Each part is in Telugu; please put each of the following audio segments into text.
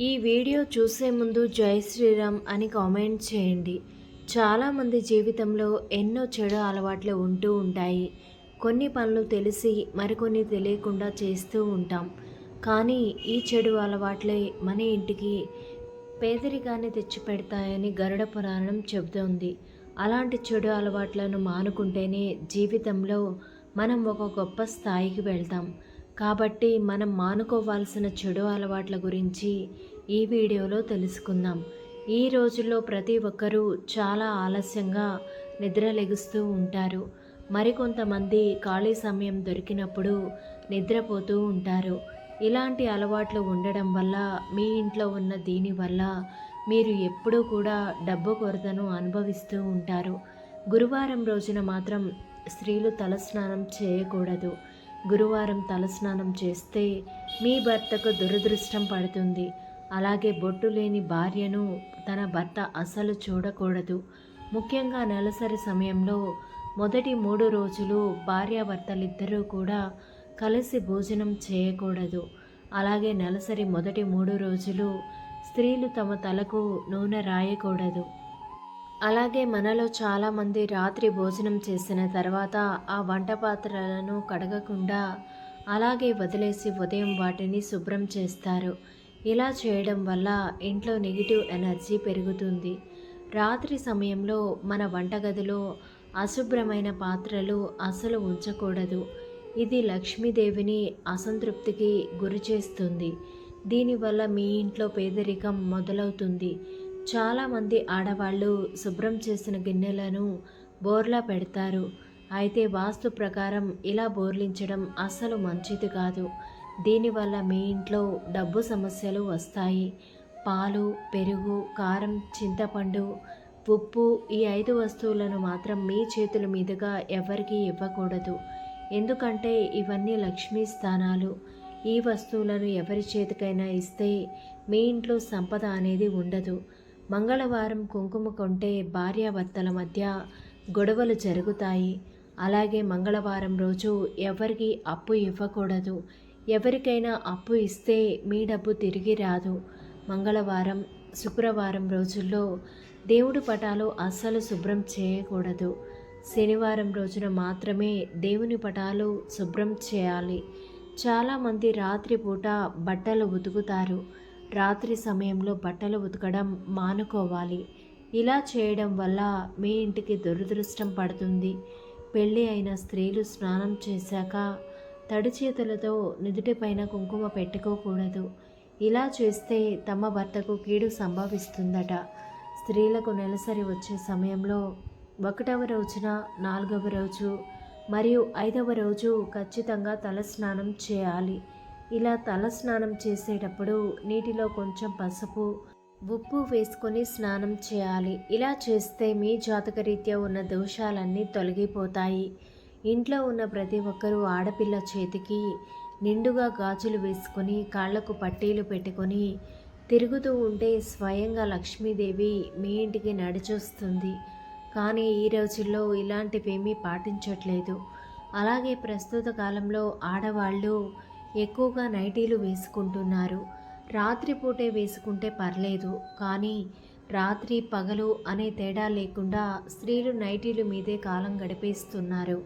ఈ వీడియో చూసే ముందు జై శ్రీరామ్ అని కామెంట్ చేయండి. చాలామంది జీవితంలో ఎన్నో చెడు అలవాట్లు ఉంటూ ఉంటాయి. కొన్ని పనులు తెలిసి మరికొన్ని తెలియకుండా చేస్తూ ఉంటాం. కానీ ఈ చెడు అలవాట్లే మన ఇంటికి పేదరికాన్ని తెచ్చిపెడతాయని గరుడ పురాణం చెబుతోంది. అలాంటి చెడు అలవాట్లను మానుకుంటేనే జీవితంలో మనం ఒక గొప్ప స్థాయికి వెళ్తాం. కాబట్టి మనం మానుకోవాల్సిన చెడు అలవాట్ల గురించి ఈ వీడియోలో తెలుసుకుందాం. ఈ రోజుల్లో ప్రతి ఒక్కరూ చాలా ఆలస్యంగా నిద్రలెగుస్తూ ఉంటారు. మరికొంతమంది ఖాళీ సమయం దొరికినప్పుడు నిద్రపోతూ ఉంటారు. ఇలాంటి అలవాట్లు ఉండడం వల్ల మీ ఇంట్లో ఉన్న దీనివల్ల మీరు ఎప్పుడూ కూడా డబ్బు కొరతను అనుభవిస్తూ ఉంటారు. గురువారం రోజున మాత్రం స్త్రీలు తలస్నానం చేయకూడదు. గురువారం తలస్నానం చేస్తే మీ భర్తకు దురదృష్టం పడుతుంది. అలాగే బొట్టు లేని భార్యను తన భర్త అసలు చూడకూడదు. ముఖ్యంగా నెలసరి సమయంలో మొదటి మూడు రోజులు భార్యాభర్తలిద్దరూ కూడా కలిసి భోజనం చేయకూడదు. అలాగే నెలసరి మొదటి మూడు రోజులు స్త్రీలు తమ తలకు నూనె రాయకూడదు. అలాగే మనలో చాలామంది రాత్రి భోజనం చేసిన తర్వాత ఆ వంట పాత్రలను కడగకుండా అలాగే వదిలేసి ఉదయం వాటిని శుభ్రం చేస్తారు. ఇలా చేయడం వల్ల ఇంట్లో నెగిటివ్ ఎనర్జీ పెరుగుతుంది. రాత్రి సమయంలో మన వంటగదిలో అశుభ్రమైన పాత్రలు అసలు ఉంచకూడదు. ఇది లక్ష్మీదేవిని అసంతృప్తికి గురి చేస్తుంది దీనివల్ల మీ ఇంట్లో పేదరికం మొదలవుతుంది. చాలామంది ఆడవాళ్ళు శుభ్రం చేసిన గిన్నెలను బోర్లా పెడతారు. అయితే వాస్తు ప్రకారం ఇలా బోర్లించడం అస్సలు మంచిది కాదు. దీనివల్ల మీ ఇంట్లో డబ్బు సమస్యలు వస్తాయి. పాలు పెరుగు కారం చింతపండు ఉప్పు ఈ ఐదు వస్తువులను మాత్రం మీ చేతుల మీదుగా ఎవరికీ ఇవ్వకూడదు. ఎందుకంటే ఇవన్నీ లక్ష్మీ స్థానాలు. ఈ వస్తువులను ఎవరి చేతికైనా ఇస్తే మీ ఇంట్లో సంపద అనేది ఉండదు. మంగళవారం కుంకుమ కొంటే భార్యాభర్తల మధ్య గొడవలు జరుగుతాయి. అలాగే మంగళవారం రోజు ఎవరికి అప్పు ఇవ్వకూడదు. ఎవరికైనా అప్పు ఇస్తే మీ డబ్బు తిరిగి రాదు. మంగళవారం శుక్రవారం రోజుల్లో దేవుడి పటాలు అస్సలు శుభ్రం చేయకూడదు. శనివారం రోజున మాత్రమే దేవుని పటాలు శుభ్రం చేయాలి. చాలామంది రాత్రిపూట బట్టలు ఉతుకుతారు. రాత్రి సమయంలో బట్టలు ఉతకడం మానుకోవాలి. ఇలా చేయడం వల్ల మీ ఇంటికి దురదృష్టం పడుతుంది. పెళ్ళి అయిన స్త్రీలు స్నానం చేశాక తడి చేతులతో నుదుటిపైన కుంకుమ పెట్టుకోకూడదు. ఇలా చేస్తే తమ భర్తకు కీడు సంభవిస్తుందట. స్త్రీలకు నెలసరి వచ్చే సమయంలో ఒకటవ రోజున నాలుగవ రోజు మరియు ఐదవ రోజు ఖచ్చితంగా తలస్నానం చేయాలి. ఇలా తల స్నానం చేసేటప్పుడు నీటిలో కొంచెం పసుపు ఉప్పు వేసుకొని స్నానం చేయాలి. ఇలా చేస్తే మీ జాతకరీత్యా ఉన్న దోషాలన్నీ తొలగిపోతాయి. ఇంట్లో ఉన్న ప్రతి ఒక్కరూ ఆడపిల్ల చేతికి నిండుగా గాజులు వేసుకొని కాళ్ళకు పట్టీలు పెట్టుకొని తిరుగుతూ ఉంటే స్వయంగా లక్ష్మీదేవి మీ ఇంటికి నడిచొస్తుంది. కానీ ఈ రోజుల్లో ఇలాంటివేమీ పాటించట్లేదు. అలాగే ప్రస్తుత కాలంలో ఆడవాళ్ళు ఎక్కువగా నైటీలు వేసుకుంటున్నారు. రాత్రిపూటే వేసుకుంటే పర్లేదు కానీ రాత్రి పగలు అనే తేడా లేకుండా స్త్రీలు నైటీలు మీదే కాలం గడిపేస్తున్నారు.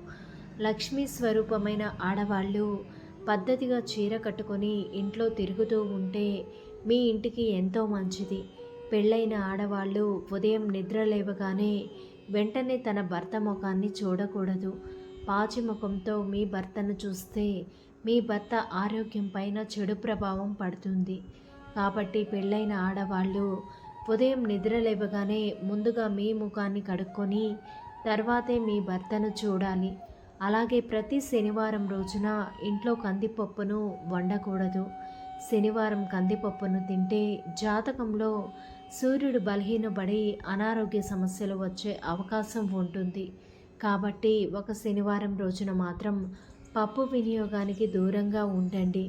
లక్ష్మీ స్వరూపమైన ఆడవాళ్ళు పద్ధతిగా చీర కట్టుకొని ఇంట్లో తిరుగుతూ ఉంటే మీ ఇంటికి ఎంతో మంచిది. పెళ్ళైన ఆడవాళ్ళు ఉదయం నిద్ర లేవగానే వెంటనే తన భర్త ముఖాన్ని చూడకూడదు. పాచి ముఖంతో మీ భర్తను చూస్తే మీ భర్త ఆరోగ్యం పైన చెడు ప్రభావం పడుతుంది. కాబట్టి పెళ్ళైన ఆడవాళ్ళు ఉదయం నిద్ర లేవగానే ముందుగా మీ ముఖాన్ని కడుక్కొని తర్వాతే మీ భర్తను చూడాలి. అలాగే ప్రతి శనివారం రోజున ఇంట్లో కందిపప్పును వండకూడదు. శనివారం కందిపప్పును తింటే జాతకంలో సూర్యుడు బలహీనపడి అనారోగ్య సమస్యలు వచ్చే అవకాశం ఉంటుంది. కాబట్టి ఒక శనివారం రోజున మాత్రం పప్పు వినియోగానికి దూరంగా ఉండండి.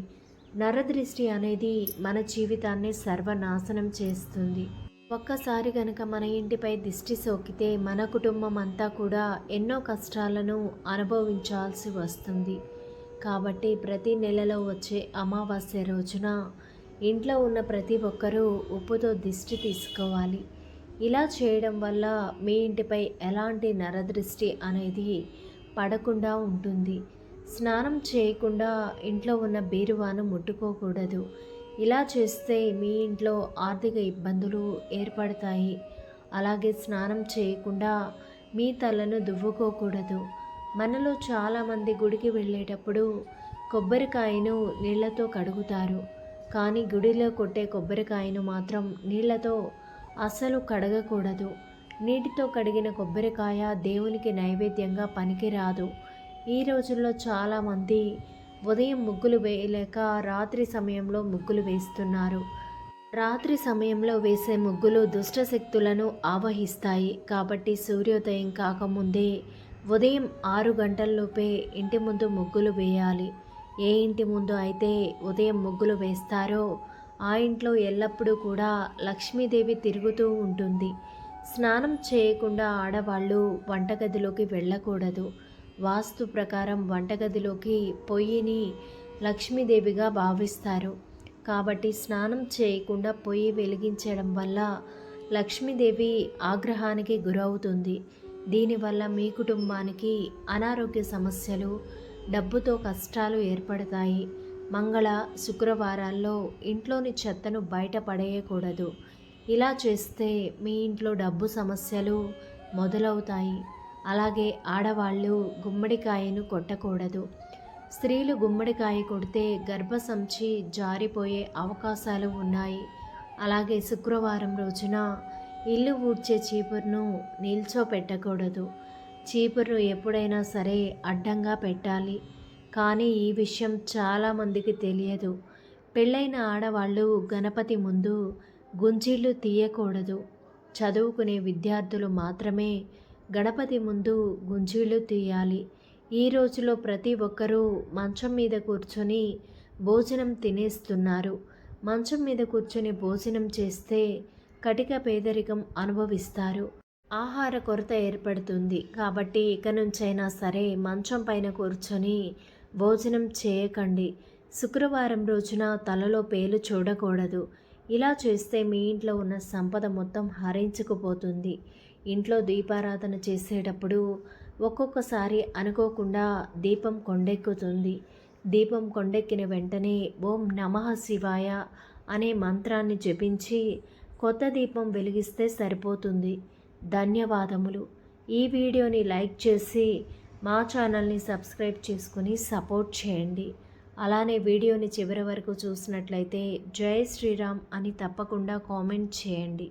నరదృష్టి అనేది మన జీవితాన్ని సర్వనాశనం చేస్తుంది. ఒక్కసారి గనక మన ఇంటిపై దిష్టి సోకితే మన కుటుంబం అంతా కూడా ఎన్నో కష్టాలను అనుభవించాల్సి వస్తుంది. కాబట్టి ప్రతి నెలలో వచ్చే అమావాస్య రోజున ఇంట్లో ఉన్న ప్రతి ఒక్కరూ ఉప్పుతో దిష్టి తీసుకోవాలి. ఇలా చేయడం వల్ల మీ ఇంటిపై ఎలాంటి నరదృష్టి అనేది పడకుండా ఉంటుంది. స్నానం చేయకుండా ఇంట్లో ఉన్న బీరువాను ముట్టుకోకూడదు. ఇలా చేస్తే మీ ఇంట్లో ఆర్థిక ఇబ్బందులు ఏర్పడతాయి. అలాగే స్నానం చేయకుండా మీ తలను దువ్వుకోకూడదు. మనలో చాలామంది గుడికి వెళ్ళేటప్పుడు కొబ్బరికాయను నీళ్ళతో కడుగుతారు. కానీ గుడిలో కొట్టే కొబ్బరికాయను మాత్రం నీళ్ళతో అస్సలు కడగకూడదు. నీటితో కడిగిన కొబ్బరికాయ దేవునికి నైవేద్యంగా పనికిరాదు. ఈ రోజుల్లో చాలామంది ఉదయం ముగ్గులు వేయలేక రాత్రి సమయంలో ముగ్గులు వేస్తున్నారు. రాత్రి సమయంలో వేసే ముగ్గులు దుష్ట శక్తులను ఆవహిస్తాయి. కాబట్టి సూర్యోదయం కాకముందే ఉదయం ఆరు గంటల్లోపే ఇంటి ముందు ముగ్గులు వేయాలి. ఏ ఇంటి ముందు అయితే ఉదయం ముగ్గులు వేస్తారో ఆ ఇంట్లో ఎల్లప్పుడూ కూడా లక్ష్మీదేవి తిరుగుతూ ఉంటుంది. స్నానం చేయకుండా ఆడవాళ్ళు వంటగదిలోకి వెళ్ళకూడదు. వాస్తు ప్రకారం వంటగదిలోకి పొయ్యిని లక్ష్మీదేవిగా భావిస్తారు. కాబట్టి స్నానం చేయకుండా పొయ్యి వెలిగించడం వల్ల లక్ష్మీదేవి ఆగ్రహానికి గురవుతుంది. దీనివల్ల మీ కుటుంబానికి అనారోగ్య సమస్యలు డబ్బుతో కష్టాలు ఏర్పడతాయి. మంగళ శుక్రవారాల్లో ఇంట్లోని చెత్తను బయట పడేయకూడదు ఇలా చేస్తే మీ ఇంట్లో డబ్బు సమస్యలు మొదలవుతాయి. అలాగే ఆడవాళ్ళు గుమ్మడికాయను కొట్టకూడదు. స్త్రీలు గుమ్మడికాయ కొడితే గర్భసంచి జారిపోయే అవకాశాలు ఉన్నాయి. అలాగే శుక్రవారం రోజున ఇల్లు ఊడ్చే చీపురును నిల్చోపెట్టకూడదు. చీపురును ఎప్పుడైనా సరే అడ్డంగా పెట్టాలి. కానీ ఈ విషయం చాలామందికి తెలియదు. పెళ్ళైన ఆడవాళ్ళు గణపతి ముందు గుంజీళ్ళు తీయకూడదు. చదువుకునే విద్యార్థులు మాత్రమే గణపతి ముందు గుంజీళ్ళు తీయాలి. ఈ రోజులో ప్రతి ఒక్కరూ మంచం మీద కూర్చొని భోజనం తినేస్తున్నారు. మంచం మీద కూర్చొని భోజనం చేస్తే కటిక పేదరికం అనుభవిస్తారు. ఆహార కొరత ఏర్పడుతుంది. కాబట్టి ఇక నుంచైనా సరే మంచం పైన కూర్చొని భోజనం చేయకండి. శుక్రవారం రోజున తలలో పేలు చూడకూడదు. ఇలా చేస్తే మీ ఇంట్లో ఉన్న సంపద మొత్తం హరించుకుపోతుంది. ఇంట్లో దీపారాధన చేసేటప్పుడు ఒక్కొక్కసారి అనుకోకుండా దీపం కొండెక్కుతుంది. దీపం కొండెక్కిన వెంటనే ఓం నమః శివాయ అనే మంత్రాన్ని జపించి కొత్త దీపం వెలిగిస్తే సరిపోతుంది. ధన్యవాదములు. ఈ వీడియోని లైక్ చేసి మా ఛానల్ని సబ్స్క్రైబ్ చేసుకుని సపోర్ట్ చేయండి. అలానే వీడియోని చివరి వరకు చూసినట్లయితే జై శ్రీరామ్ అని తప్పకుండా కామెంట్ చేయండి.